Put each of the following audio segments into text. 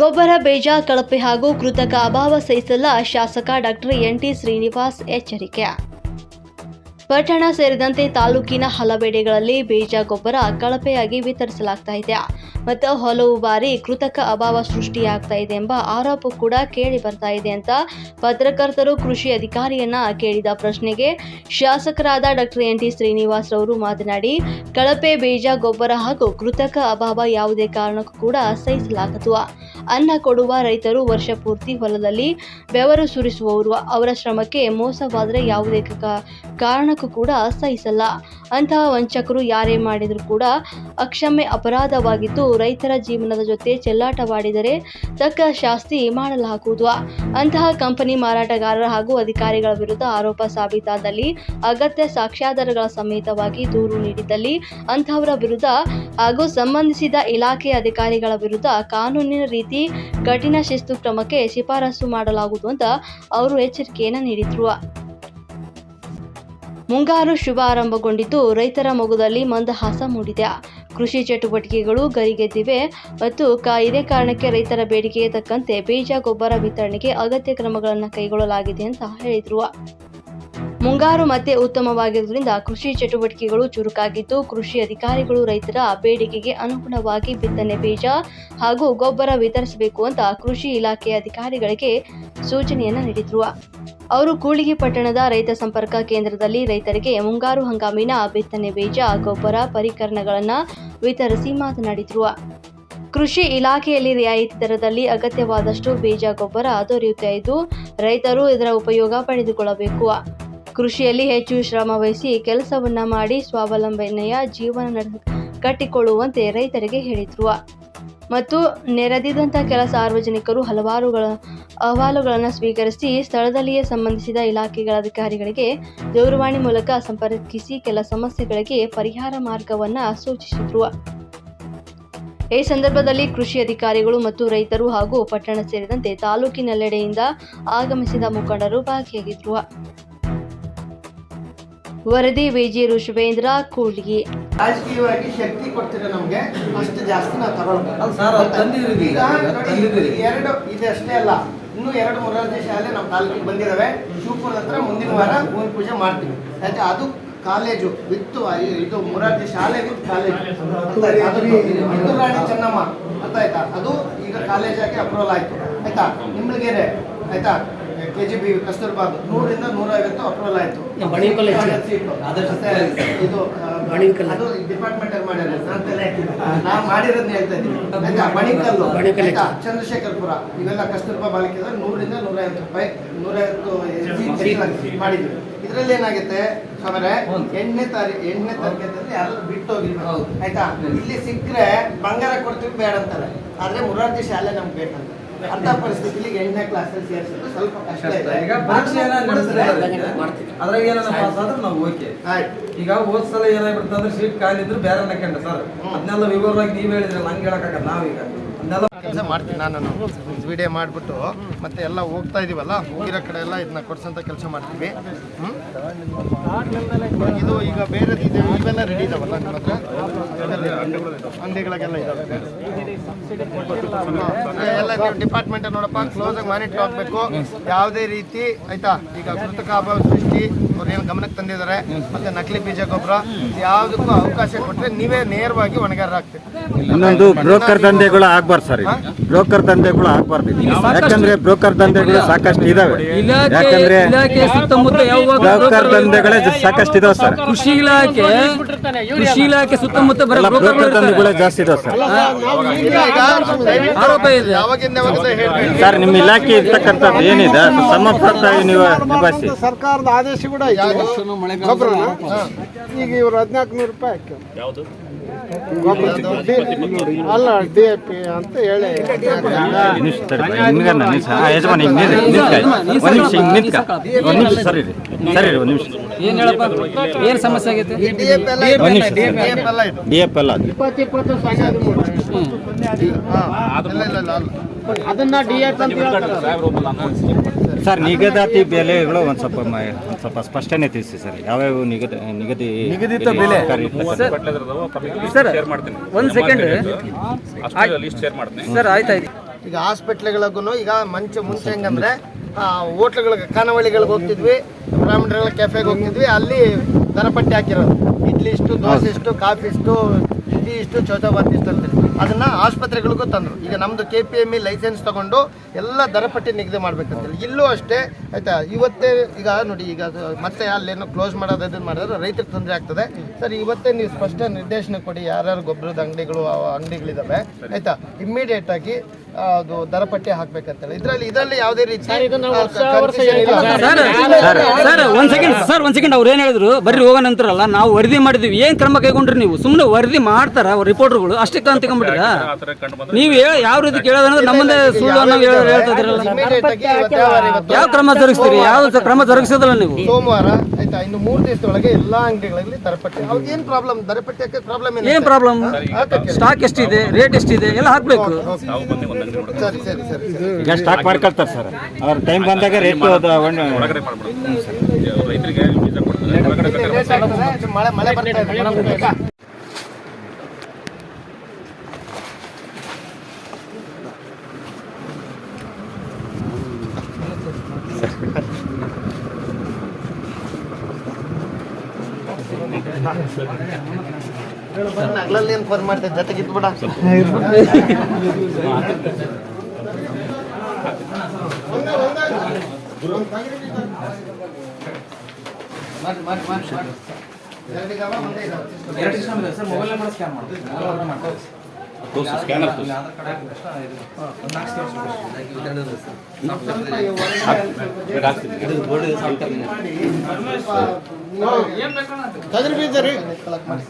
ಗೊಬ್ಬರ ಬೇಜ ಕಳಪೆ ಹಾಗೂ ಕೃತಕ ಅಭಾವ ಸಹಿಸಲ್ಲ ಶಾಸಕ ಡಾಕ್ಟರ್ ಎನ್ ಟಿ ಶ್ರೀನಿವಾಸ್ ಎಚ್ಚರಿಕೆ. ಪಟ್ಟಣ ಸೇರಿದಂತೆ ತಾಲೂಕಿನ ಹಲವೆಡೆಗಳಲ್ಲಿ ಬೀಜ ಗೊಬ್ಬರ ಕಳಪೆಯಾಗಿ ವಿತರಿಸಲಾಗ್ತಾ ಇದೆ. ಮತ್ತು ಹಲವು ಬಾರಿ ಕೃತಕ ಅಭಾವ ಸೃಷ್ಟಿಯಾಗ್ತಾ ಇದೆ ಎಂಬ ಆರೋಪ ಕೂಡ ಕೇಳಿ ಬರ್ತಾ ಇದೆ ಅಂತ ಪತ್ರಕರ್ತರು, ಕೃಷಿ ಅಧಿಕಾರಿಯನ್ನ ಕೇಳಿದ ಪ್ರಶ್ನೆಗೆ ಶಾಸಕರಾದ ಡಾಕ್ಟರ್ ಎನ್ ಟಿ ಶ್ರೀನಿವಾಸ್ ರವರು ಮಾತನಾಡಿ, ಕಳಪೆ ಬೀಜ ಗೊಬ್ಬರ ಹಾಗೂ ಕೃತಕ ಅಭಾವ ಯಾವುದೇ ಕಾರಣಕ್ಕೂ ಕೂಡ ಸಹಿಸಲಾಗದು. ಅನ್ನ ಕೊಡುವ ರೈತರು ವರ್ಷ ಪೂರ್ತಿ ಹೊಲದಲ್ಲಿ ಬೆವರು ಸುರಿಸುವವರು. ಅವರ ಶ್ರಮಕ್ಕೆ ಮೋಸವಾದರೆ ಯಾವುದೇ ಕ- ಕಾರಣಕ್ಕೂ ಕೂಡ ಸಹಿಸಲ್ಲ ಅಂತಹ ವಂಚಕರು ಯಾರೇ ಮಾಡಿದರೂ ಕೂಡ ಅಕ್ಷಮ್ಯ ಅಪರಾಧವಾಗಿದ್ದು ರೈತರ ಜೀವನದ ಜೊತೆ ಚೆಲ್ಲಾಟವಾಡಿದರೆ ತಕ್ಕ ಶಾಸ್ತಿ ಮಾಡಲಾಗುವುದು. ಅಂತಹ ಕಂಪನಿ ಮಾರಾಟಗಾರರ ಹಾಗೂ ಅಧಿಕಾರಿಗಳ ವಿರುದ್ಧ ಆರೋಪ ಸಾಬೀತಾದಲ್ಲಿ ಅಗತ್ಯ ಸಾಕ್ಷ್ಯಾಧಾರಗಳ ಸಮೇತವಾಗಿ ದೂರು ನೀಡಿದ್ದಲ್ಲಿ ಅಂತಹವರ ವಿರುದ್ಧ ಹಾಗೂ ಸಂಬಂಧಿಸಿದ ಇಲಾಖೆ ಅಧಿಕಾರಿಗಳ ವಿರುದ್ಧ ಕಾನೂನಿನ ರೀತಿ ಕಠಿಣ ಶಿಸ್ತು ಕ್ರಮಕ್ಕೆ ಶಿಫಾರಸು ಮಾಡಲಾಗುವುದು ಅಂತ ಅವರು ಎಚ್ಚರಿಕೆಯನ್ನು ನೀಡಿದ್ರು. ಮುಂಗಾರು ಶುಭಾರಂಭಗೊಂಡಿದ್ದು ರೈತರ ಮೊಗದಲ್ಲಿ ಮಂದಹಾಸ ಮೂಡಿದೆ. ಕೃಷಿ ಚಟುವಟಿಕೆಗಳು ಗರಿಗೆದ್ದಿವೆ ಮತ್ತು ಕಾಯಿದೆ ಕಾರಣಕ್ಕೆ ರೈತರ ಬೇಡಿಕೆಗೆ ತಕ್ಕಂತೆ ಬೀಜ, ಗೊಬ್ಬರ ವಿತರಣೆಗೆ ಅಗತ್ಯ ಕ್ರಮಗಳನ್ನು ಕೈಗೊಳ್ಳಲಾಗಿದೆ ಅಂತ ಹೇಳಿದರು. ಮುಂಗಾರು ಮತ್ತೆ ಉತ್ತಮವಾಗಿರುವುದರಿಂದ ಕೃಷಿ ಚಟುವಟಿಕೆಗಳು ಚುರುಕಾಗಿದ್ದು ಕೃಷಿ ಅಧಿಕಾರಿಗಳು ರೈತರ ಬೇಡಿಕೆಗೆ ಅನುಗುಣವಾಗಿ ಬಿತ್ತನೆ ಬೀಜ ಹಾಗೂ ಗೊಬ್ಬರ ವಿತರಿಸಬೇಕು ಅಂತ ಕೃಷಿ ಇಲಾಖೆ ಅಧಿಕಾರಿಗಳಿಗೆ ಸೂಚನೆಯನ್ನು ನೀಡಿದ್ರು. ಅವರು ಕೂಳಿಗೆ ಪಟ್ಟಣದ ರೈತ ಸಂಪರ್ಕ ಕೇಂದ್ರದಲ್ಲಿ ರೈತರಿಗೆ ಮುಂಗಾರು ಹಂಗಾಮಿನ ಬಿತ್ತನೆ ಬೀಜ, ಗೊಬ್ಬರ ಪರಿಕರಣಗಳನ್ನು ವಿತರಿಸಿ ಮಾತನಾಡಿದ್ರು. ಕೃಷಿ ಇಲಾಖೆಯಲ್ಲಿ ರಿಯಾಯಿತಿ ದರದಲ್ಲಿ ಅಗತ್ಯವಾದಷ್ಟು ಬೀಜ, ಗೊಬ್ಬರ ದೊರೆಯುತ್ತಾ ಇದ್ದು ರೈತರು ಇದರ ಉಪಯೋಗ ಪಡೆದುಕೊಳ್ಳಬೇಕು. ಕೃಷಿಯಲ್ಲಿ ಹೆಚ್ಚು ಶ್ರಮ ವಹಿಸಿ ಕೆಲಸವನ್ನ ಮಾಡಿ ಸ್ವಾವಲಂಬನೆಯ ಜೀವನ ನಡೆ, ಕಟ್ಟಿಕೊಳ್ಳುವಂತೆ ರೈತರಿಗೆ ಹೇಳಿದ್ರು. ಮತ್ತು ನೆರೆದಿದ್ದಂಥ ಕೆಲ ಸಾರ್ವಜನಿಕರು ಹಲವಾರುಗಳ ಅಹವಾಲುಗಳನ್ನು ಸ್ವೀಕರಿಸಿ ಸ್ಥಳದಲ್ಲಿಯೇ ಸಂಬಂಧಿಸಿದ ಇಲಾಖೆಗಳ ಅಧಿಕಾರಿಗಳಿಗೆ ದೂರವಾಣಿ ಮೂಲಕ ಸಂಪರ್ಕಿಸಿ ಕೆಲ ಸಮಸ್ಯೆಗಳಿಗೆ ಪರಿಹಾರ ಮಾರ್ಗವನ್ನು ಸೂಚಿಸಿದ್ರು. ಈ ಸಂದರ್ಭದಲ್ಲಿ ಕೃಷಿ ಅಧಿಕಾರಿಗಳು ಮತ್ತು ರೈತರು ಹಾಗೂ ಪಟ್ಟಣ ಸೇರಿದಂತೆ ತಾಲೂಕಿನೆಲ್ಲೆಡೆಯಿಂದ ಆಗಮಿಸಿದ ಮುಖಂಡರು ಭಾಗಿಯಾಗಿದ್ರು. ವರದಿ ವಿಜಿ ಋಷಭೇಂದ್ರ ಕೂಡ್ಗಿ. ರಾಜಕೀಯವಾಗಿ ಶಕ್ತಿ ಕೊಡ್ತೀರ ನಮ್ಗೆ ಅಷ್ಟು ಜಾಸ್ತಿ ನಾವು ತಗೊಳ್ಬೇಕು. ಎರಡು ಇದಷ್ಟೇ ಅಲ್ಲ ಇನ್ನೂ ಎರಡು ಮೂರನೇ ಶಾಲೆ ನಮ್ಮ ತಾಲೂಕಿಗೆ ಬಂದಿದ್ದಾವೆ ಶಿವಪುರ ಹತ್ರ ಮುಂದಿನ ವಾರ ಭೂಮಿ ಪೂಜೆ ಮಾಡ್ತೀವಿ. ಯಾಕೆ ಅದು ಕಾಲೇಜು ವಿತ್ತು ಇದು ಮುರಾರ್ಜಿ ಶಾಲೆ ವಿತ್ ಕಾಲೇಜು. ಅದು ರಾಣಿ ಚೆನ್ನಮ್ಮ. ಅರ್ಥ ಆಯ್ತಾ? ಅದು ಈಗ ಕಾಲೇಜ್ ಆಗಿ ಅಪ್ರೂವಲ್ ಆಯ್ತು. ಆಯ್ತಾ? ನಿಮ್ಳಿಗೆರೆ ಆಯ್ತಾ? ಕೆ ಜಿ ಬಿ ಕಸ್ತೂರ್ಬಾದ್. ನೂರಿಂದ ನೂರೈವತ್ತು ಅಪ್ರೂವಲ್ ಆಯ್ತು. ಇದು ಅದು ಡಿಪಾರ್ಟ್ಮೆಂಟ್ ಅಲ್ಲಿ ಮಾಡ್ಯಾರ ನಾವು ಮಾಡಿರೋದನ್ನ ಹೇಳ್ತಾ ಇದ್ದೀನಿ. ಬಣಿಕಲ್ಲು ಚಂದ್ರಶೇಖರ್ಪುರ. ಇವೆಲ್ಲ ಕಸ್ತೂರ್ಬಾ ಬಾಲಿಕೆ ನೂರಿಂದ ನೂರೈವತ್ತು ರೂಪಾಯಿ ನೂರೈವತ್ತು ಮಾಡಿದ್ವಿ ಇದರಲ್ಲಿ ಏನಾಗುತ್ತೆ ಆಮೇಲೆ ಎಂಟನೇ ತಾರೀಕು ಎಂಟನೇ ತರಗತಿಯಲ್ಲಿ ಯಾರು ಬಿಟ್ಟು ಹೋಗಿರ್ಬೇಕು ಹೌದು. ಆಯ್ತಾ? ಇಲ್ಲಿ ಸಿಕ್ಕರೆ ಬಂಗಾರ ಕೊಡ್ತೀವಿ ಬೇಡ ಅಂತಾರೆ. ಆದ್ರೆ ಮುರಾರ್ಜಿ ಶಾಲೆ ನಮ್ಗೆ ಬೇಕಂತ. ಅಂತ ಪರಿಸ್ಥಿತಿಲಿ ಎಂಟನೇ ಕ್ಲಾಸಲ್ಲಿ ಸೇರಿಸಿದ್ರು. ಸ್ವಲ್ಪ ಕಷ್ಟ ಇದೆ. ಈಗ ಪರೀಕ್ಷೆಯನ್ನ. ಅದ್ರಾಗ ಏನಾರ ಪಾಸ್ ಆದ್ರೆ ನಾವು ಓಕೆ ಈಗ ಹೋದ್ ಸಲ ಏನಾಗ್ಬಿಡ್ತು ಅಂದ್ರೆ ಸೀಟ್ ಖಾಲಿ ಇದ್ರೆ ಬೇರೆ ನಕ್ಕಂಡ ಸರ್ ಅದನ್ನೆಲ್ಲ ವಿವರವಾಗಿ ನೀವ್ ಹೇಳಿದ್ರಲ್ಲ ಹಂಗೆ ಹೇಳಕ್ಕಾಗಲ್ಲ ನಾವೀಗ. ಅದನ್ನೆಲ್ಲ ಕೆಲಸ ಮಾಡ್ತೀನಿ ನಾನು. ವಿಡಿಯೋ ಮಾಡಿಬಿಟ್ಟು ಮತ್ತೆ ಎಲ್ಲ ಹೋಗ್ತಾ ಇದೀವಲ್ಲ? ಹೋಗಿರೋ ಕಡೆ ಎಲ್ಲ ಇದನ್ನ ಕೊಡ್ಸಂತ ಕೆಲಸ ಮಾಡ್ತೀವಿ. ಹ್ಮ್? ಇದು ಈಗ ಬೇರೆ ಇದೆ. ಇವೆಲ್ಲ ರೆಡಿ ಇದಾವಲ್ಲ ನಿಮ್ಮ ಹತ್ರ? ಅಂಗಡಿಗಳಿಗೆಲ್ಲ ಎಲ್ಲ ನೀವು ಡಿಪಾರ್ಟ್ಮೆಂಟ್ ನೋಡಪ್ಪ ಕ್ಲೋಸ್ ಆಗಿ ಮಾನಿಟರ್ ಆಗಬೇಕು ಯಾವುದೇ ರೀತಿ ಆಯ್ತಾ? ಈಗ ಕೃತಕ ಅಭಾವ ಸೃಷ್ಟಿ ಅವ್ರೇನು ಏನು ಗಮನಕ್ಕೆ ತಂದಿದ್ದಾರೆ ಮತ್ತೆ ನಕಲಿ ಬೀಜ ಗೊಬ್ಬರ ಯಾವುದಕ್ಕೂ ಅವಕಾಶ ಕೊಟ್ಟರೆ ನೀವೇ ನೇರವಾಗಿ ಒಣಗಾರ ಆಗ್ತೀರಿ ಇನ್ನೊಂದು ಬ್ರೋಕರ್ ದಂಧೆಗಳು ಆಗ್ಬಾರ್ದು ಸರ್ ಬ್ರೋಕರ್ ದಂಧೆಗಳು ಆಗ್ಬಾರ್ದು. ಯಾಕಂದ್ರೆ ಬ್ರೋಕರ್ ದಂಧೆಗಳು ಸಾಕಷ್ಟು ಇದಾವೆ. ಯಾಕಂದ್ರೆ ಇಲಾಖೆ ಸುತ್ತಮುತ್ತ ಯಾವಾಗ ಬ್ರೋಕರ್ ದಂಧೆಗಳೇ ಸಾಕಷ್ಟು ಇದಾವೆ ಸರ್. ಕೃಷಿ ಇಲಾಖೆ ಕೃಷಿ ಇಲಾಖೆ ಸುತ್ತಮುತ್ತ ಬ್ರೋಕರ್ ದಂಧೆಗಳೇ ಜಾಸ್ತಿ ಇದಾವೆ ಸರ್. ಆರೋಪ ಇದೆ. ಯಾವಾಗಿಂದ ಯಾವಾಗ ಹೇಳ್ಬೇಕು? ಸರ್ ನಿಮ್ಮ ಇಲಾಖೆ ಇರ್ತಕ್ಕಂಥದ್ದು ಏನಿದೆ? ಸಮರ್ಪಕವಾಗಿ ನೀವು ನಿಭಾಯಿಸಿ. ಸರ್ಕಾರದ ಆದೇಶ ಕೂಡ ಈಗ ಇವರು ಹದಿನಾಲ್ಕು ನೂರು ರೂಪಾಯಿ ಹಾಕಿ ಅಲ್ಲ ಡಿ ಎ ಪಿ ಅಂತ ಹೇಳಿ ಯಜಮಾನ ಹಿಂಗೆ. ಒಂದ್ ನಿಮಿಷ ಹಿಂಗೆ ನಿಂತ್ಕ ಒಂದ್ ನಿಮಿಷ ಸರಿ ರೀ ಸರಿ ರೀ ಒಂದ್ ನಿಮಿಷ ಏನ್ ಹೇಳಪ್ಪ ಏನು ಸಮಸ್ಯೆ ಆಗೈತೆ ಡಿ ಎಫ್ ಎಲ್ಲ ಅದು ಅದನ್ನ ಡಿ ಎ ಪಿ ಅಂತ ಹೇಳ್ತಾರೆ. ಸರ್ ನಿಗದಾತಿ ಬೆಲೆಗಳು ಒಂದು ಸ್ವಲ್ಪ ಮ- ಒಂದ್ ಸ್ವಲ್ಪ ಸ್ಪಷ್ಟನೆ ತಿಳಿಸಿ ಸರ್. ಯಾವ್ಯಾವ ನಿಗದಿ ನಿಗದಿ ನಿಗದಿತ ಬೆಲೆ. ಸರ್ ಒಂದ್ ಸೆಕೆಂಡ್ ಅಷ್ಟು ಲಿಸ್ಟ್ ಶೇರ್ ಮಾಡ್ತೀನಿ. ಸರ್ ಆಯ್ತಾಯ್ತು ಈಗ ಹಾಸ್ಪಿಟ್ಲ್ಗಳಿಗೂ ಈಗ ಮಂಚೆ ಮುಂಚೆ ಹೆಂಗಂದ್ರೆ ಹೋಟ್ಲ್ಗಳಿಗೆ ಖಾನಾವಳಿಗಳಿಗೆ ಹೋಗ್ತಿದ್ವಿ ಬ್ರಾಹ್ಮಣರ ಕೆಫೆಗೆ ಹೋಗ್ತಿದ್ವಿ ಅಲ್ಲಿ ದರಪಟ್ಟಿ ಹಾಕಿರೋದು. ಇಡ್ಲಿ ಇಷ್ಟು ದೋಸೆ ಇಷ್ಟು ಕಾಫಿ ಇಷ್ಟು ಇಡ್ಲಿ ಇಷ್ಟು ಚೌಚೌಬಾತ್ ಇಷ್ಟು ಅಂತೇಳಿ ಅದನ್ನ ಆಸ್ಪತ್ರೆಗಳಿಗೂ ತಂದರು. ಈಗ ನಮ್ಮದು K P M E license ತಗೊಂಡು ಎಲ್ಲ ದರಪಟ್ಟಿ ನಿಗದಿ ಮಾಡ್ಬೇಕಂತೇಳಿ ಇಲ್ಲೂ ಅಷ್ಟೇ ಆಯ್ತಾ ಇವತ್ತೇ ಈಗ ನೋಡಿ ಈಗ ಅದು ಮತ್ತೆ ಅಲ್ಲೇನೋ ಕ್ಲೋಸ್ ಮಾಡೋದು ಅದನ್ನ ಮಾಡಿದ್ರೆ ರೈತರಿಗೆ ತೊಂದರೆ ಆಗ್ತದೆ. ಸರ್ ಇವತ್ತೇ ನೀವು ಸ್ಪಷ್ಟ ನಿರ್ದೇಶನ ಕೊಡಿ ಯಾರ್ಯಾರು ಗೊಬ್ಬರದ ಅಂಗಡಿಗಳು ಅಂಗಡಿಗಳಿದಾವೆ ಆಯ್ತಾ? ಇಮ್ಮಿಡಿಯೇಟ್ ಆಗಿ ಅದು ದರಪಟ್ಟಿ ಹಾಕ್ಬೇಕಂತೇಳಿ. ಇದರಲ್ಲಿ ಇದರಲ್ಲಿ ಯಾವುದೇ ರೀತಿ. ಸರ್ ಸರ್ ಒಂದ್ ಸೆಕೆಂಡ್ ಸರ್ ಒಂದ್ ಸೆಕೆಂಡ್ ಅವ್ರು ಏನ್ ಹೇಳಿದ್ರು ಬರ್ರಿ ಹೋಗೋಣ ಅಂತಾರಲ್ಲ ನಾವು ವರದಿ ಮಾಡಿದ್ವಿ. ಏನ್ ಕ್ರಮ ಕೈಗೊಂಡ್ರಿ ನೀವು? ಸುಮ್ಮನೆ ವರದಿ ಮಾಡ್ತಾರ ರಿಪೋರ್ಟರ್ಗಳು ಅಷ್ಟೇ ಅಂತ ತಗೊಂಡ್ಬಿಟ್ರ ನೀವು ಹೇಳ- ಯಾವ ರೀತಿ ಕೇಳೋದಂದ್ರೆ ನಮ್ಮದೇ ಸುಳ್ಳು ಅನ್ನೋ ಹೇಳ್- ಹೇಳ್ತಾ ಇದ್ರಲ್ಲ. ಇವತ್ತು ಯಾವ ಇವತ್ತು? ಯಾವ ಕ್ರಮ ಜರುಗಿಸ್ತೀರಿ ಯಾವ ಕ್ರಮ ಜರುಗಿಸೋದಲ್ಲ ನೀವು? ಸೋಮವಾರ ಆಯ್ತಾ? ಇನ್ನು ಮೂರು ದಿವಸದೊಳಗೆ ಎಲ್ಲಾ ಅಂಗಡಿಗಳಲ್ಲಿ ದರಪಟ್ಟಿ. ಅವ್ರಿಗೆ ಏನ್ ಪ್ರಾಬ್ಲಮ್ ದರಪಟ್ಟಿ ಹಾಕಿ ಪ್ರಾಬ್ಲಮ್ ಏನ್ ಪ್ರಾಬ್ಲಮ್ ಸ್ಟಾಕ್ ಎಷ್ಟಿದೆ? ರೇಟ್ ಎಷ್ಟಿದೆ? ಎಲ್ಲ ಹಾಕ್ಬೇಕು. ಸರಿ ಸರಿ ಸರಿ ಈಗ ಸ್ಟಾಕ್ ಮಾಡ್ಕೊಳ್ತಾರೆ ಸರ್. ಅವ್ರ ಟೈಮ್ ಬಂದಾಗ ರೇಟ್ ರೈತರಿಗೆ ಮಳೆ ಮಳೆ ಬರ್ತಾ ಇದೆ ಮೇಡಮ್ ಬೇಕಾ? ನಾನು ಹಗಲಲ್ಲಿ ಏನು ಫೋನ್ ಮಾಡ್ತಿದ್ದೆ ಜೊತೆಗೆ ಇದ್ಬಿಡ ಮಾಡಿ ಮಾಡಿ ಮಾಡಿ ಮಾಡಿ ಎರಡಿದಾವ ಕದ್ರಿ ಬೀಜ ರೀ. ಕಲೆಕ್ಟ್ ಪರ್ಗೆ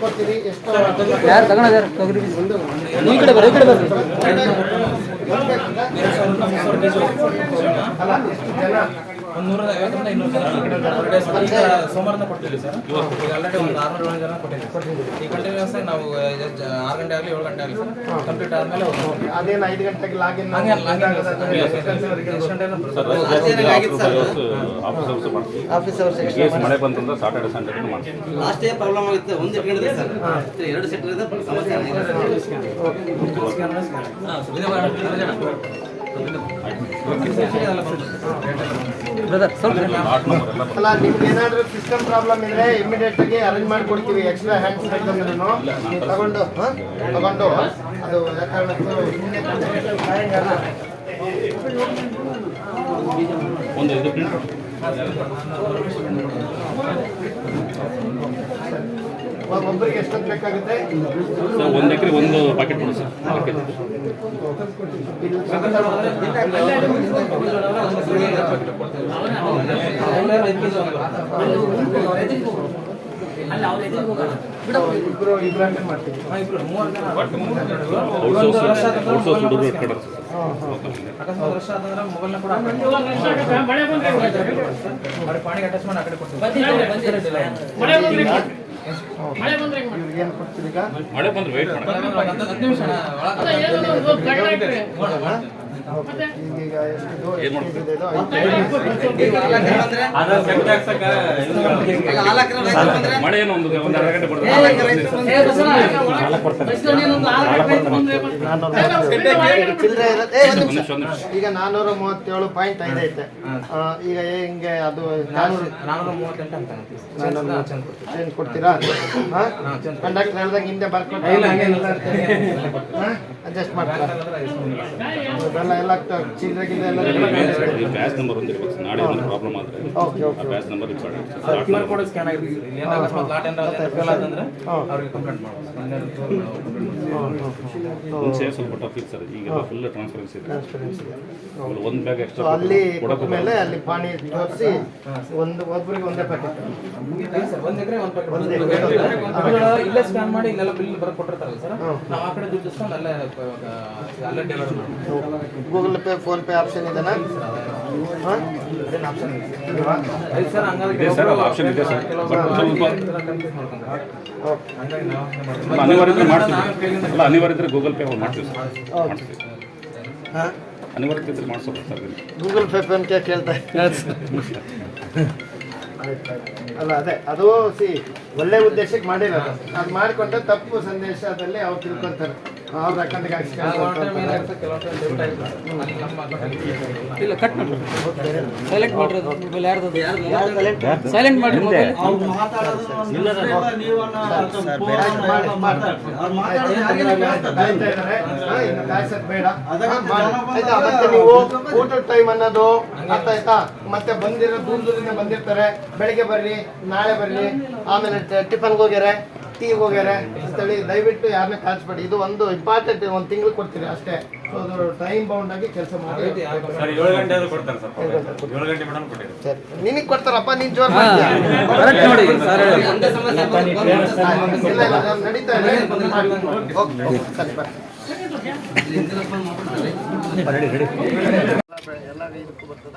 ಕೊಡ್ತೀರಿ ಎಷ್ಟೋ ಯಾರು? ತಗೊಂಡಾರ ಈ ಕಡೆ ಬರ್ರಿ ಈ ಕಡೆ ಬರ್ರಿ. ಅಲ್ಲ ಒಂದು ನೂರ ಐವತ್ತರಿಂದ ಇನ್ನೂರು ಜನ ಕೊಡ್ತೀವಿ ಸರ್. ಈಗ ಆಲ್ರೆಡಿ ಒಂದು ಆರ್ನೂರು ಏಳು ಜನ ಕೊಟ್ಟಿದ್ದೀವಿ. ಈ ಕಂಟಿನ್ಯೂಸ್ ನಾವು ಆರು ಗಂಟೆ ಆಗಲಿ ಏಳು ಗಂಟೆ ಆಗಲಿ ಸರ್. ಕಂಪ್ಲೀಟ್ ಆದಮೇಲೆ ಅದೇನು ಐದು ಗಂಟೆಗೆ ಲಾಗಿನ್ ಹಂಗೆ ಹಂಗೆ ಎಷ್ಟು ಗಂಟೆ ಆಫೀಸ್ ಅವರ್ಸ್ ಮಾಡ್ತೀವಿ. ಆಫೀಸ್ ಅವರ್ಸ್ ಕೇಸ್ ಮಳೆ ಬಂತಂದ್ರೆ ಸಾಟರ್ಡೆ ಸಂಡೇ ಮಾಡ್ತೀವಿ. ಲಾಸ್ಟ್ ಡೇ ಪ್ರಾಬ್ಲಮ್ ಆಗುತ್ತೆ. ಒಂದು ಇಟ್ಕೊಂಡಿದೆ ಸರ್. ಎರಡು ಸೆಕ್ಟರ್ ಇದೆ ಸಮಸ್ಯೆ ಸ್ವಲ್ಪ ಎಲ್ಲ ಅಲ್ಲ ನಿಮ್ಗೆ ಏನಾದ್ರೂ ಸಿಸ್ಟಮ್ ಪ್ರಾಬ್ಲಮ್ ಇದ್ರೆ ಇಮಿಡಿಯೇಟ್ ಆಗಿ ಅರೇಂಜ್ ಮಾಡ್ಕೊಡ್ತೀವಿ. ಎಕ್ಸ್ಟ್ರಾ ಹ್ಯಾಂಡ್ಸ್ ಬೇಕಂದ್ರೂ ತಗೊಂಡು ಹ? ತಗೊಂಡು. ಅದು ಒಂದು ಇದು ಪ್ರಿಂಟ್ ಒಬ್ಬರಿಗೆ ಎಷ್ಟೊತ್ತು ಬೇಕಾಗುತ್ತೆ? ಸರ್ ಒಂದು ಎಕರೆ ಒಂದು ಪ್ಯಾಕೆಟ್ ಕೊಡಿ ಸರ್. ಇಬ್ರು ಇಬ್ರು ಹಂಗೆ ಮಾಡ್ತೀವಿ. ಔಟ್ಸೋರ್ಸ್ ಹುಡುಗರು ಅಕಸ್ಮಾತ್ ಮೊಬೈಲ್ನ ಕೂಡ ಅವ್ರಿಗೆ ಪಾಣಿಗೆ ಅಟ್ಯಾಚ್ ಮಾಡಿ ಆ ಕಡೆ ಕೊಡ್ತೀವಿ ಇವ್ರಿಗೆ ಏನು ಕೊಡ್ತೀರಿ ಈಗ? ಮಳೆ ಬಂದ್ರೆ ವೇಟ್ ಮಾಡಿ ಹತ್ತು ನಿಮಿಷ. ಏನ್ ಎಷ್ಟು ಇದೆ ಇದು? ಐದು. ಮಳೆ ಏನು ಒಂದು ಒಂದು ಅರ್ಧ ಗಂಟೆ ಕೊಡ್ತಾರೆ. ಈಗ ನಾನೂರ ಮೂವತ್ತೇಳು ಪಾಯಿಂಟ್ ಐದು ಐತೆ. ಆ, ಈಗ ಹಿಂಗೆ ಅದು ನಾನೂರು ನಾನೂರ ಮೂವತ್ತೆಂಟು ಅಂತ ಚೇಂಜ್ ಕೊಡ್ತೀರಾ? ಕಂಡಕ್ಟರ್ ಹೇಳ್ದಾಗ ಹಿಂದೆ ಬರ್ಕೊಂಡು ಅಡ್ಜಸ್ಟ್ ಮಾಡ್ತೀರಾ ಎಲ್ಲ ಚಿಲ್ಲರೆ ಎಲ್ಲ ಈ ಬ್ಯಾಚ್ ನಂಬರ್ ಸರ್. ನಾಳೆ ಒಂದು ಪ್ರಾಬ್ಲಮ್ ಆದರೆ okay okay batch number important code scan ಆಗಿರ್ತದೆ ಇಲ್ಲಿ ಏನಾದ್ರು ಅಕಸ್ಮಾತ್ ಲಾಟ್ ಏನಾದ್ರು ಫೇಲ್ ಆತಂದ್ರೆ ಅವ್ರಿಗೆ ಕಂಪ್ಲೇಂಟ್ ಮಾಡ್ಬೋದು. ಮುಂಚೆ ಸ್ವಲ್ಪ ಟಫ್ ಸರ್ ಈಗ ಫುಲ್ ಟ್ರಾನ್ಸ್ಪರೆನ್ಸಿ ಇದೆ. ಒಂದು ಬ್ಯಾಗ್ ಸೊ ಎಕ್ಸ್ಟ್ರಾ ಅಲ್ಲಿ ಕೊಟ್ಟ ಮೇಲೆ ಅಲ್ಲಿ ಪಾನಿ ತೋರಿಸಿ ಒಂದು ಒಬ್ಬರಿಗೆ ಒಂದೇ ಪ್ಯಾಕೆಟ್ ಒಂದ್ ಎಕರೆ ಒಂದ್ ಪ್ಯಾಕೆಟ್ ಒಂದೇ ಇಲ್ಲೇ ಸ್ಕ್ಯಾನ್ ಮಾಡಿ ಇಲ್ಲೆಲ್ಲ ಬಿಲ್ ಬರ ಕೊಟ್ಟಿರ್ತಾರಲ್ಲ ಸರ್. ನಾವು ಆ ಕಡೆ ದುಡ್ಡು ಇಸ್ಕೊಂಡು ಅಲ್ಲೇ ಅಲ್ಲೇ ಡೆಲಿವರಿ ಮಾಡ್ತೀವಿ. Google Pay PhonePe option ಇದೆನಾ? ಅನಿವಾರ್ಯ ಮಾಡ್ತೀವಿ. ಅನಿವಾರ್ಯ ಇದ್ರೆ ಗೂಗಲ್ ಪೇ ಮಾಡ್ತೀವಿ ಸರ್. ಅನಿವಾರ್ಯ ಇದ್ರೆ sir. Google Pay PhonePe ಕೇಳ್ತಾ ಅಲ್ಲ ಅದೇ ಅದು ಸಿ ಒಳ್ಳೆ ಉದ್ದೇಶಕ್ಕೆ ಮಾಡಿರೋದು. ಅದು ಮಾಡಿಕೊಂಡ್ರೆ ತಪ್ಪು ಸಂದೇಶದಲ್ಲಿ ಅವ್ರು ತಿಳ್ಕೊತಾರೆ. ಇಲ್ಲ ಕಟ್ ಮಾಡಿ ಸೈಲೆಂಟ್ ಮಾಡ್ರಿ ಮೊಬೈಲ್ ಯಾರ್ದು ಸೈಲೆಂಟ್ ಮಾಡ್ರಿ ಮೊಬೈಲ್ ನೀವು ಊಟದ ಟೈಮ್ ಅನ್ನೋದು ಅರ್ಥ ಆಯ್ತಾ? ಮತ್ತೆ ಬಂದಿರೋ ದೂರ ದೂರದಿಂದ ಬಂದಿರ್ತಾರೆ. ಬೆಳಿಗ್ಗೆ ಬರ್ರಿ ನಾಳೆ ಬರ್ರಿ ಆಮೇಲೆ ಟಿಫನ್ಗೆ ಹೋಗ್ಯಾರೆ. ಟೀಗೆ ಹೋಗ್ಯಾರೆ. ಅಂತೇಳಿ ದಯವಿಟ್ಟು ಯಾರನ್ನ ಕಾಣಿಸ್ಬೇಡಿ ಇದು ಒಂದು ಇಂಪಾರ್ಟೆಂಟ್ ಒಂದು ತಿಂಗಳು ಕೊಡ್ತೀರಿ ಅಷ್ಟೇ. ಸೊ ಅದು ಟೈಮ್ ಬೌಂಡ್ ಆಗಿ ಕೆಲಸ ಮಾಡಿ. ಸರ್ ಏಳು ಗಂಟೆ ಆದ್ರೂ ಕೊಡ್ತಾರೆ ಸರ್ ಏಳು ಗಂಟೆ ಮೇಡಮ್ ಕೊಟ್ಟಿದ್ದಾರೆ ಸರಿ. ನಿನಗೆ ಕೊಡ್ತಾರಪ್ಪ ನೀನ್ ಜೋರ್ ನಡೀತಾ ಇದೆ. ಓಕೆ ಓಕೆ ಸರಿ ಬರ್ರಿ ಎಲ್ಲ ಇದಕ್ಕೂ ಬರ್ತದ.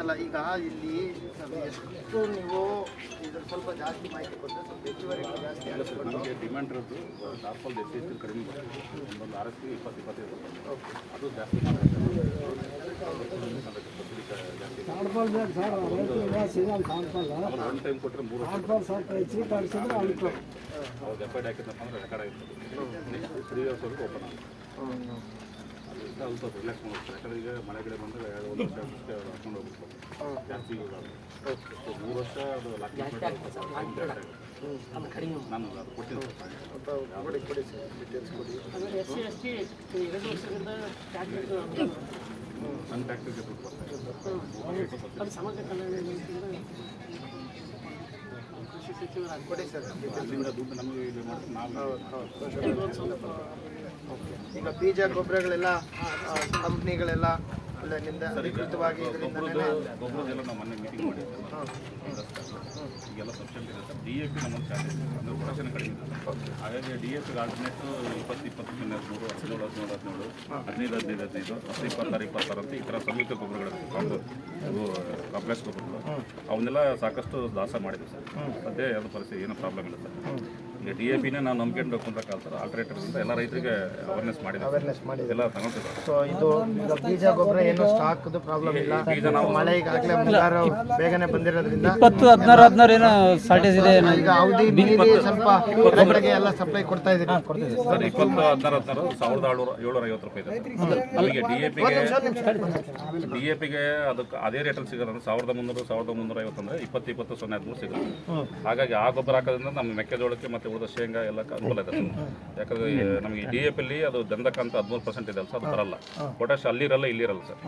ಅಲ್ಲ ಈಗ ಇಲ್ಲಿ ಎಷ್ಟು ನೀವು ಇದ್ರ ಸ್ವಲ್ಪ ಜಾಸ್ತಿ ಮಾಹಿತಿ ಕೊಟ್ಟರೆ ಸ್ವಲ್ಪ ಹೆಚ್ಚುವರಿ ಜಾಸ್ತಿ ನಮಗೆ ಡಿಮ್ಯಾಂಡ್ ಇರೋದು ಟಾಪಲ್ ಎಷ್ಟು ಹೆಚ್ಚು ಕಡಿಮೆ ಬರ್ತದೆ ಒಂದು ಆರಕ್ಕೆ ಇಪ್ಪತ್ತು ಇಪ್ಪತ್ತೈದು ಅದು ಜಾಸ್ತಿ ಒನ್ ಟೈಮ್ ಕೊಟ್ಟರೆ ಮೂರು ಅವ್ರು ರೆಕಾರ್ಡ್ ಆಗಿರ್ತದೆ. ತ್ರೀ ಇಯರ್ಸ್ ವರೆಗೂ ಓಪನ್ ಆಗುತ್ತೆ. ಅದರಿಂದ ಸ್ವಲ್ಪ ರಿಲ್ಯಾಕ್ಸ್ ಯಾಕಂದ್ರೆ ಈಗ ಕಡೆ ಎರಡು ಒಂದು ವರ್ಷ ಹಾಕೊಂಡು ಜಾಸ್ತಿ ಯೂಸ್ ಆಗುತ್ತೆ ಸೊ ಮೂರು ವರ್ಷ ಅದು ಲಾಕ್ ನಾನು ಅದು ಕೊಡ್ತೀನಿ ಸರ್. ಕೊಡಿ ಸರ್. ಡೀಟೇಲ್ಸ್ ಕೊಡಿ. ನನ್ನ ಟ್ಯಾಕ್ಟ್ರಿಗೆ ದುಡ್ಡು ಕೊಡಿ ಸರ್. ಅಲ್ಲಿಂದ ದುಡ್ಡು ನಮಗೆ ಇದು ನಾವು ಈಗ ಬೀಜ ಗೊಬ್ಬರಗಳೆಲ್ಲ ಕಂಪ್ನಿಗಳೆಲ್ಲ ಅಧಿಕೃತವಾಗಿ ಇದರಿಂದ ಗೊಬ್ಬರದೆಲ್ಲ ನಾವು ಮೊನ್ನೆ ಮೀಟಿಂಗ್ ಈಗೆಲ್ಲ ಸಬ್ಸಿಡಿ ಡಿ ಎ ಪಿ ಅಂದರೆ ಪ್ರೊಡಕ್ಷನ್ ಕಡಿಮೆ ಹಾಗಾಗಿ ಡಿ ಎ ಪಿ ಆಲ್ಟರ್ನೇಟು ಇಪ್ಪತ್ತು ಇಪ್ಪತ್ತು ಹನ್ನೆರಡು ಮೂರು ಹದಿನೇಳು ಹದಿನೇಳು ಹದಿನೇಳು ಹದಿನೈದು ಹದಿನೈದು ಹದಿನೈದು ಹತ್ತು ಇಪ್ಪತ್ತಾರು ಇಪ್ಪತ್ತಾರು ಅಂತ ಈ ಥರ ಸಂಯುಕ್ತ ಕಾಂಪ್ಲೆಕ್ಸ್ ಗೊಬ್ಬರಗಳು. ಅವನ್ನೆಲ್ಲ ಸಾಕಷ್ಟು ದಾಸ ಮಾಡಿದ್ವಿ ಸರ್. ಅದೇ ಯಾವುದು ಪರಿಸ್ಥಿತಿ? ಏನೂ ಪ್ರಾಬ್ಲಮ್ ಇಲ್ಲ ಸರ್. ಡಿ ಎ ಪಿನೇ ನಾವು ನಂಬ್ಕೊಂಡು ಅಂತ ಕಾಲ್ ಸರ್ ಆಲ್ಟರ್ನೇಟಿವ್ರಿಂದ ಎಲ್ಲ ರೈತರಿಗೆ ಅವೇರ್ನೆಸ್ ಮಾಡಿದೆ ಅವೇರ್ನೆಸ್ ಮಾಡಿ ಎಲ್ಲ ತಗೊಳ್ತಿದ್ದಾರೆ ಸೊ ಇದು ಈಗ ಬೀಜ ಗೊಬ್ಬರ ಏನು ಸ್ಟಾಕ್ದು ಪ್ರಾಬ್ಲಮ್ ಇಲ್ಲ. ಬೀಜ ನಾವು ಮಳೆ ಈಗಾಗಲೇ ಮುಂಗಾರು ಬೇಗನೆ ಬಂದಿರೋದ್ರಿಂದ ಇಪ್ಪತ್ತು ಹದಿನಾರು ಹದಿನಾರು ಏನೋ ಶಾರ್ಟೇಜ್ ಇದೆ ಏನೋ. ಈಗ ಅವಧಿ ಮೀರಿ ಸ್ವಲ್ಪ ರೈತರಿಗೆ ಎಲ್ಲ ಸಪ್ಲೈ ಕೊಡ್ತಾ ಇದ್ದೀರಿ. ಸರ್ ಇಪ್ಪತ್ತು ಹದಿನಾರು ಹದಿನಾರು ಸಾವಿರದ ಏಳ್ನೂರ ಏಳ್ನೂರ ಐವತ್ತು ರೂಪಾಯಿ ಇದೆ ನಮಗೆ ಡಿ ಎ ಪಿಗೆ ಡಿ ಎ ಪಿಗೆ ಅದಕ್ಕೆ ಅದೇ ರೇಟಲ್ಲಿ ಸಿಗೋದು ಸಾವಿರದ ಮುನ್ನೂರು ಸಾವಿರದ ಮುನ್ನೂರ ಐವತ್ತಂದ್ರೆ ಅಂದರೆ ಇಪ್ಪತ್ತು ಇಪ್ಪತ್ತು ಸೊನ್ನೆ ಹದಿಮೂರು ಸಿಗುತ್ತೆ. ಹಾಗಾಗಿ ಆ ಗೊಬ್ಬರ ಹಾಕೋದ್ರಿಂದ ನಮ್ಮ ಮೆಕ್ಕೆಜೋಳಕ್ಕೆ ಮತ್ತು ಉಳಿದ ಶೇಂಗಾ ಎಲ್ಲ ಅನುಕೂಲ ಇದೆ ಸರ್ ಯಾಕಂದ್ರೆ ನಮಗೆ ಡಿ ಎಫ್ ಅಲ್ಲಿ ಅದು ಗಂಧಕ ಅಂತ ಹದಿಮೂರು ಪರ್ಸೆಂಟ್ ಇದೆ ಸರ್ ಅದು ಬರಲ್ಲ. ಪೊಟ್ಯಾಶ್ ಅಲ್ಲಿರಲ್ಲ ಇಲ್ಲಿರಲ್ಲ ಸರ್.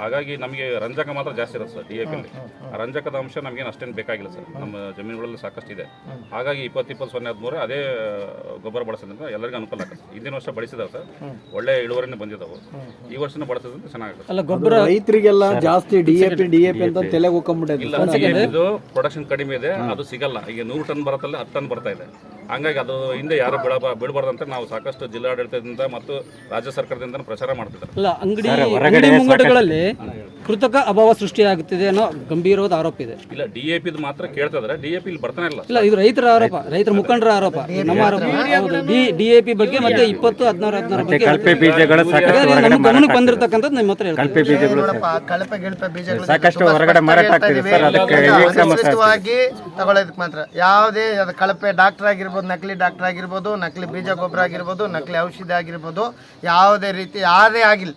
ಹಾಗಾಗಿ ನಮಗೆ ರಂಜಕ ಮಾತ್ರ ಜಾಸ್ತಿ ಇರುತ್ತೆ ಸರ್ ಡಿ ಎಫ್ ಅಲ್ಲಿ. ಆ ರಂಜಕದ ಅಂಶ ನಮಗೇನು ಅಷ್ಟೇನು ಬೇಕಾಗಿಲ್ಲ ಸರ್. ನಮ್ಮ ಜಮೀನುಗಳಲ್ಲಿ ಸಾಕಷ್ಟು ಇದೆ. ಹಾಗಾಗಿ ಇಪ್ಪತ್ತು ಇಪ್ಪತ್ತು ಸೊನ್ನೆ ಹದಿಮೂರು ಅದೇ ಗೊಬ್ಬರ ಬಳಸೋದ್ರಿಂದ ಎಲ್ಲರಿಗೂ ಅನುಕೂಲ ಆಗುತ್ತೆ ಹಿಂದಿನ ವರ್ಷ ಬಳಸಿದಾರೆ ಸರ್. ಒಳ್ಳೆ ಇಳುವರಿನೇ ಬಂದಿದ್ದಾವೆ ಈ ವರ್ಷನೂ ಬಳಸೋದ್ರಿಂದ ಚೆನ್ನಾಗುತ್ತೆ ಅಲ್ಲ ಗೊಬ್ಬರ ರೈತರಿಗೆಲ್ಲ ಜಾಸ್ತಿ D A P D A P ಅಂತ ತಲೆ ಹೋಗ್ಕೊಂಡ್ಬಿಟ್ಟಿದೆ ಇಲ್ಲ ಇದು ಪ್ರೊಡಕ್ಷನ್ ಕಡಿಮೆ ಇದೆ ಅದು ಸಿಗಲ್ಲ. ಈಗ ನೂರು ಟನ್ ಬರುತ್ತಲ್ಲ ಹತ್ತು ಟನ್ ಬರ್ತಾ ಇದೆ. ಹಂಗಾಗಿ ಅದು ಹಿಂದೆ ಯಾರು ಬಿಡ ಬಿಡಬಾರ್ದಂತ ನಾವು ಸಾಕಷ್ಟು ಜಿಲ್ಲಾಡಳಿತದಿಂದ ಮತ್ತು ರಾಜ್ಯ ಸರ್ಕಾರದಿಂದ ಪ್ರಚಾರ ಮಾಡ್ತಿದ್ದಾರೆ. ಅಲ್ಲ ಅಂಗಡಿ ಅಂಗಡಿ ಮುಂಗಟ್ಟುಗಳಲ್ಲಿ ಕೃತಕ ಅಭಾವ ಸೃಷ್ಟಿಯಾಗುತ್ತಿದೆ ಅನ್ನೋ ಗಂಭೀರವಾದ ಆರೋಪ ಇದೆ. ಇಲ್ಲ ಡಿ ಎ ಪಿದು ಮಾತ್ರ ಕೇಳ್ತಾ ಇದಾರೆ ಡಿ ಎ ಪಿ ಇಲ್ಲಿ ಬರ್ತಾನೆ ಇಲ್ಲ. ಇಲ್ಲ ಇದು ರೈತರ ಆರೋಪ ರೈತರ ಮುಖಂಡರ ಆರೋಪ ನಮ್ಮ ಆರೋಪ. ಡಿ ಎ ಪಿ ಬಗ್ಗೆ ಮತ್ತೆ ಇಪ್ಪತ್ತು ಹದಿನಾರು ಹದಿನಾರು ಬಗ್ಗೆ ಕಳಪೆ ಬೀಜಗಳು ಸಾಕಷ್ಟು ನಮ್ಮ ಗಮನಕ್ಕೆ ಬಂದಿರತಕ್ಕಂಥದ್ದು ನಿಮ್ಮ ಹತ್ರ ಕಳಪೆ ಬೀಜಗಳು ಕಳಪೆ ಗಿಳಪೆ ಬೀಜಗಳು ಸಾಕಷ್ಟು ಹೊರಗಡೆ ಮಾರಾಟ ಆಗ್ತಿದೆ ಸರ್, ಅದಕ್ಕೆ ತಗೊಳ್ಳೋದಕ್ಕೆ ಮಾತ್ರ. ಯಾವುದೇ ಅದು ಕಳಪೆ ಡಾಕ್ಟರ್ ಆಗಿರ್ಬೋದು ನಕಲಿ ಡಾಕ್ಟರ್ ಆಗಿರ್ಬೋದು, ನಕಲಿ ಬೀಜ ಗೊಬ್ಬರ ಆಗಿರ್ಬೋದು, ನಕಲಿ ಔಷಧಿ ಆಗಿರ್ಬೋದು, ಯಾವುದೇ ರೀತಿ ಯಾವುದೇ ಆಗಿಲ್ಲ.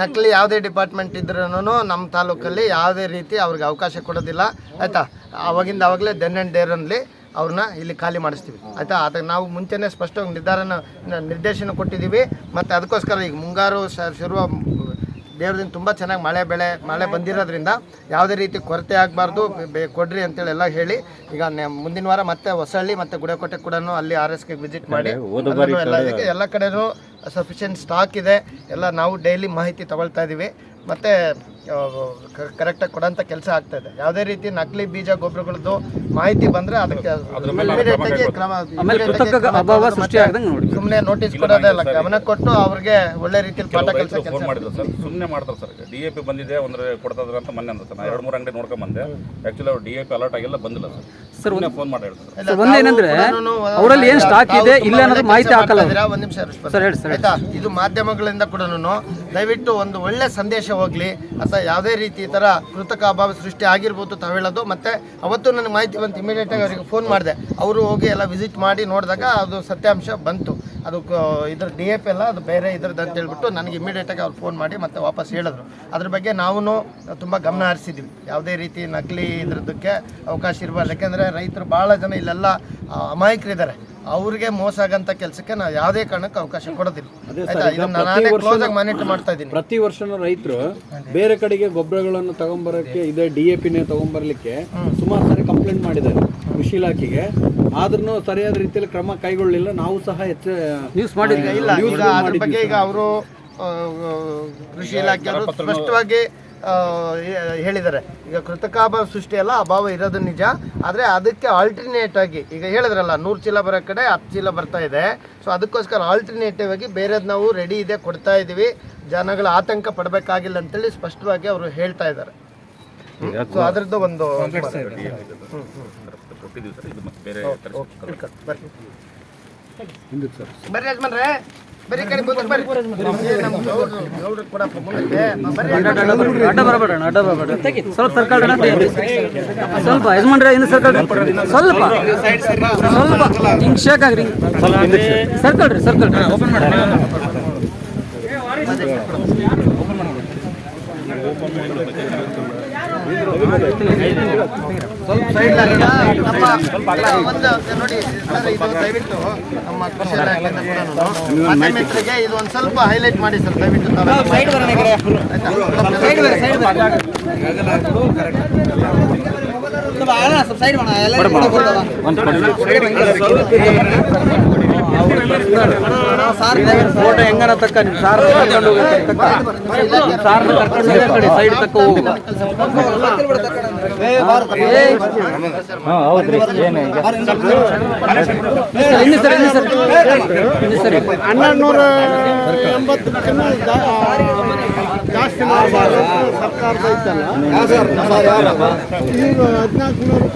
ನಕಲಿ ಯಾವುದೇ ಡಿಪಾರ್ಟ್ಮೆಂಟ್ ಇದ್ರೂ ನಮ್ಮ ತಾಲೂಕಲ್ಲಿ ಯಾವುದೇ ರೀತಿ ಅವ್ರಿಗೆ ಅವಕಾಶ ಕೊಡೋದಿಲ್ಲ. ಆಯಿತಾ? ಅವಾಗಿಂದ ಅವಾಗಲೇ ದೆನ್ ಆ್ಯಂಡ್ ಡೇರಲ್ಲಿ ಅವ್ರನ್ನ ಇಲ್ಲಿ ಖಾಲಿ ಮಾಡಿಸ್ತೀವಿ. ಆಯಿತಾ? ಅದಕ್ಕೆ ನಾವು ಮುಂಚೆನೇ ಸ್ಪಷ್ಟವಾಗಿ ನಿರ್ಧಾರನ ನಿರ್ದೇಶನ ಕೊಟ್ಟಿದ್ದೀವಿ. ಮತ್ತು ಅದಕ್ಕೋಸ್ಕರ ಈಗ ಮುಂಗಾರು ಶುರುವ ಶುರು ದೇವ್ರದಿಂದ ತುಂಬ ಚೆನ್ನಾಗಿ ಮಳೆ ಬೆಳೆ ಮಳೆ ಬಂದಿರೋದ್ರಿಂದ ಯಾವುದೇ ರೀತಿ ಕೊರತೆ ಆಗಬಾರ್ದು ಕೊಡ್ರಿ ಅಂತೇಳಿ ಎಲ್ಲ ಹೇಳಿ. ಈಗ ಮುಂದಿನ ವಾರ ಮತ್ತೆ ಹೊಸಹಳ್ಳಿ ಮತ್ತೆ ಗುಡಕೋಟೆ ಕೂಡ ಅಲ್ಲಿ ಆರ್ ಎಸ್ಗೆ ವಿಸಿಟ್ ಮಾಡಿ. ಎಲ್ಲ ಕಡೆನೂ ಸಫಿಷಿಯೆಂಟ್ ಸ್ಟಾಕ್ ಇದೆ. ಎಲ್ಲ ನಾವು ಡೈಲಿ ಮಾಹಿತಿ ತಗೊಳ್ತಾ ಇದ್ದೀವಿ ಮತ್ತೆ ಕರೆಕ್ಟಾಗಿ ಕೊಡೋಂಥ ಕೆಲಸ ಆಗ್ತಾ ಇದೆ. ಯಾವುದೇ ರೀತಿ ನಕಲಿ ಬೀಜ ಗೊಬ್ಬರಗಳದ್ದು ಮಾಹಿತಿ ಬಂದ್ರೆ ಅದಕ್ಕೆ ಅದ್ರ ಮೇಲೆ ಕ್ರಮ ಕ್ರಮ ಆಮೇಲೆ immediate ಆಗಿ ಕೃತಕ ಅಭಾವ ಸೃಷ್ಟಿ ಮತ್ತೆ ನೋಡಿ ಸುಮ್ಮನೆ ನೋಟಿಸ್ ಇಲ್ಲ, ಕೊಡೋದೇ ಇಲ್ಲ. ಗಮನ ಕೊಟ್ಟು ಅವ್ರಿಗೆ ಒಳ್ಳೆ ರೀತಿಯಲ್ಲಿ ಪಾಠ ಕೆಲಸ ಫೋನ್ ಮಾಡಿದ್ರು ಸರ್. ಸುಮ್ಮನೆ ಮಾಡ್ತಾರೆ ಸರ್. ಡಿ ಎ ಪಿ ಬಂದಿದೆ ಒಂದ್ರೆ ಕೊಡ್ತಾ ಅಂತ ಮೊನ್ನೆ ಅಂದ್ರೆ ಸರ್. ನಾ ಎರಡು ಮೂರು ಅಂಗಡಿ ನೋಡ್ಕೊಂಡ್ ಬಂದೆ. ಆಕ್ಚುಲಿ ಅವ್ರು ಡಿ ಎ ಪಿ ಅಲರ್ಟ್ ಆಗಿಲ್ಲ ಬಂದಿಲ್ಲ ಸರ್. ಸರ್ ಸುಮ್ಮನೆ ಫೋನ್ ಮಾಡಿ ಹೇಳ್ತಾರೆ ಸರ್. ಒಂದೇನಂದ್ರೆ ಅವರಲ್ಲಿ ಏನು ಸ್ಟಾಕ್ ಇದೆ ಇಲ್ಲ ಅನ್ನೋದು ಮಾಹಿತಿ ಹಾಕಲ್ಲ. ಒಂದ್ ನಿಮಿಷ ಸರ್ ಹೇಳಿ ಸರ್ ಆಯ್ತಾ? ಇದು ಮಾಧ್ಯಮಗಳಿಂದ ಕೂಡ ದಯವಿಟ್ಟು ಒಂದು ಒಳ್ಳೆ ಸಂದೇಶ ಹೋಗ್ಲಿ. ಅಥವಾ ಯಾವುದೇ ರೀತಿ ಈ ತರ ಕೃತಕ ಅಭಾವ ಸೃಷ್ಟಿ ಆಗಿರ್ಬೋದು ತಾವು ಹೇಳೋದು. ಮತ್ತೆ ಅವತ್ತು ನನಗೆ ಮಾಹಿತಿ ಬಂತು ಇಮಿಡಿಯೇಟ್ ಆಗಿ ಅವರಿಗೆ ಫೋನ್ ಮಾಡಿದೆ. ಅವರು ಹೋಗಿ ಎಲ್ಲ ವಿಸಿಟ್ ಮಾಡಿ ನೋಡಿದಾಗ ಅದು ಸತ್ಯಾಂಶ ಬಂತು. ಅದು ಇದ್ರ ಡಿ ಎ ಎಲ್ಲ, ಅದು ಬೇರೆ ಇದ್ರದ್ದು ಅಂತ ಹೇಳ್ಬಿಟ್ಟು ನನಗೆ ಇಮಿಡಿಯೇಟ್ ಆಗಿ ಅವ್ರು ಫೋನ್ ಮಾಡಿ ಮತ್ತೆ ವಾಪಸ್ ಹೇಳಿದ್ರು. ಅದ್ರ ಬಗ್ಗೆ ನಾವು ತುಂಬ ಗಮನ ಹರಿಸಿದ್ವಿ. ಯಾವುದೇ ರೀತಿ ನಕಲಿ ಇದ್ರದ್ದಕ್ಕೆ ಅವಕಾಶ ಇರಬಾರ್ದು. ಯಾಕೆಂದರೆ ರೈತರು ಭಾಳ ಜನ ಇಲ್ಲೆಲ್ಲ ಅಮಾಯಕರಿದ್ದಾರೆ. ಅವ್ರಿಗೆ ಮೋಸ ಆಗಂತ ಕೆಲಸಕ್ಕೆ ನಾವು ಯಾವುದೇ ಕಾರಣಕ್ಕೆ ಅವಕಾಶ ಕೊಡೋದಿಲ್ಲ. ಆಯ್ತಾ? ಇದನ್ನ ನಾನೇ ಕ್ಲೋಸ್ ಆಗಿ ಮಾನಿಟರ್ ಮಾಡ್ತಾ ಇದ್ದೀನಿ. ಪ್ರತಿ ವರ್ಷನೂ ರೈತರು ಬೇರೆ ಕಡೆಗೆ ಗೊಬ್ಬರಗಳನ್ನು ತಗೊಂಬರಕ್ಕೆ ಇದೆ ಡಿ ಎ ಪಿನೇ ತಗೊಂಬರ್ಲಿಕ್ಕೆ ಸುಮಾರು ಸಾರಿ ಕಂಪ್ಲೇಂಟ್ ಮಾಡಿದ್ದಾರೆ ಕೃಷಿ ಇಲಾಖೆಗೆ. ಆದ್ರೂ ಸರಿಯಾದ ರೀತಿಯಲ್ಲಿ ಕ್ರಮ ಕೈಗೊಳ್ಳಲಿಲ್ಲ ನಾವು ಸಹ ಹೆಚ್ಚು ಯೂಸ್ ಮಾಡಿದ್ವಿ ಈಗ ಇಲ್ಲ ಈಗ ಅದ್ರ ಬಗ್ಗೆ ಈಗ ಅವರು ಕೃಷಿ ಇಲಾಖೆ ಸ್ಪಷ್ಟವಾಗಿ ಹೇಳಿದ್ದಾರೆ. ಈಗ ಕೃತಕಾಭಾವ ಸೃಷ್ಟಿ ಅಲ್ಲ ಅಭಾವ ಇರೋದು ನಿಜ. ಆದರೆ ಅದಕ್ಕೆ ಆಲ್ಟರ್ನೇಟ್ ಆಗಿ ಈಗ ಹೇಳಿದ್ರಲ್ಲ ನೂರು ಚೀಲ ಬರೋ ಕಡೆ ಹತ್ತು ಚೀಲ ಬರ್ತಾ ಇದೆ. ಸೊ ಅದಕ್ಕೋಸ್ಕರ ಆಲ್ಟರ್ನೇಟಿವ್ ಆಗಿ ಬೇರೆದು ನಾವು ರೆಡಿ ಇದೆ ಕೊಡ್ತಾ ಇದ್ದೀವಿ ಜನಗಳ ಆತಂಕ ಪಡಬೇಕಾಗಿಲ್ಲ ಅಂತೇಳಿ ಸ್ಪಷ್ಟವಾಗಿ ಅವರು ಹೇಳ್ತಾ ಇದ್ದಾರೆ. ಸೊ ಅದರದ್ದು ಒಂದು ಬರ್ರಿ ಯಜಮಾನ್ರೆ. ಕಡೆ ಬರ್ರಿ. ಅಡ್ಡ ಬರಬೇಡ ಅಡ್ಡ ಬರಬೇಡ ಸ್ವಲ್ಪ ಸರ್ಕಲ್ ಸ್ವಲ್ಪ ಯಜಮಾನ್ರೆ ಇನ್ನು ಸರ್ಕಲ್ ಸ್ವಲ್ಪ. ಸ್ವಲ್ಪ. ಹಿಂಗ್ ಶೇಕ್ ಆಗ್ರಿ. ಸರ್ಕಲ್ ರೀ ಸರ್ಕಲ್ ಓಪನ್ ಮಾಡಿ ಓಪನ್ ಸರ್ ಇದು ಒಂದು ಸ್ವಲ್ಪ ಹೈಲೈಟ್ ಮಾಡಿ ಸರ್ ದಯವಿಟ್ಟು ತಾವೆಲ್ಲ. ಫೋಟೋ ಹೆಂಗಾರ ತಕ್ಕ ಸಾರ್ ಕಡೆ ಸೈಡ್ ತಕ್ಕ ಹೋಗು ಏ, ಇನ್ನು ಸರಿ ಸರ್. ನೂರ ಜಾಸ್ತಿ ಮಾಡಬಾರ್ದು ಸರ್ಕಾರದ ಐತಲ್ಲ ಈಗ ಹದಿನಾಲ್ಕು ನೂರು